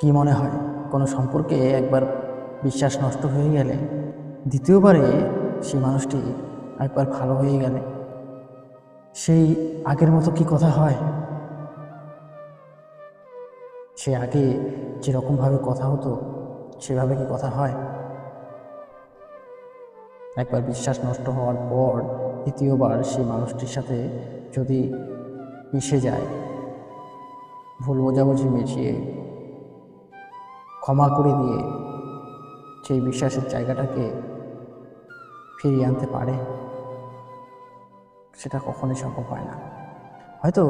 কি মনে হয়? কোনো সম্পর্কে একবার বিশ্বাস নষ্ট হয়ে গেলে দ্বিতীয়বারে সেই মানুষটি একবার ভালো হয়ে গেলে। সেই আগের মতো কি কথা হয়? সে আগে যেরকমভাবে কথা হতো, সেভাবে কি কথা হয়? একবার বিশ্বাস নষ্ট হওয়ার পর দ্বিতীয়বার সেই মানুষটির সাথে যদি মিশে যায়, ভুল বোঝাবুঝি মিশিয়ে ক্ষমা করে দিয়ে সেই বিশ্বাসের জায়গাটাকে ফিরিয়ে আনতে পারে। সেটা কখনোই সম্ভব হয় না। হয়তো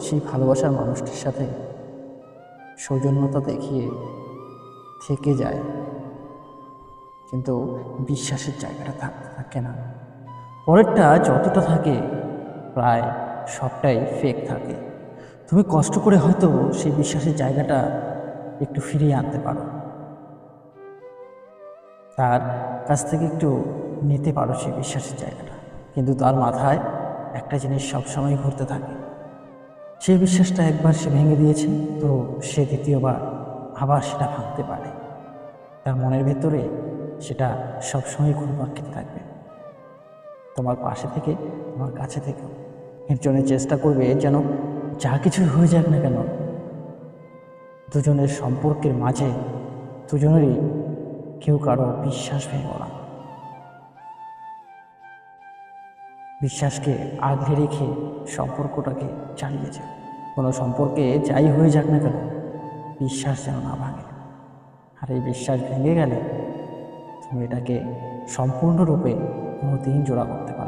সেই ভালোবাসার মানুষটির সাথে সৌজন্যতা দেখিয়ে থেকে যায়, কিন্তু বিশ্বাসের জায়গাটা থাকতে থাকে না। পরেরটা যতটা থাকে, প্রায় সবটাই ফেক থাকে। তুমি কষ্ট করে হয়তো সেই বিশ্বাসের জায়গাটা একটু ফিরিয়ে আনতে পারো। তার কাছ থেকে একটু নিতে পারো সেই বিশ্বাসের জায়গাটা। কিন্তু তার মাথায় একটা জিনিস সবসময় ঘুরতে থাকে। সেই বিশ্বাসটা একবার সে ভেঙে দিয়েছে, তো সে দ্বিতীয়বার আবার সেটা ভাঙতে পারে। তার মনের ভেতরে সেটা সবসময় ঘুরপাক থাকবে। তোমার পাশে থেকে, তোমার কাছে থেকেও। এর জন্য চেষ্টা করবে যেন যা কিছু হয়ে যাক না কেন দুজনের সম্পর্কের মাঝে দুজনেরই কেউ কারও বিশ্বাস ভেঙো না বিশ্বাসকে আগলে রেখে সম্পর্কটাকে চালিয়ে যাও। কোনো সম্পর্কে যাই হয়ে যাক না কেন, বিশ্বাস যেন না ভাঙে। আর এই বিশ্বাস ভেঙে গেলে তুমি এটাকে সম্পূর্ণরূপে কোনো দিন জোড়া করতে পারবে না।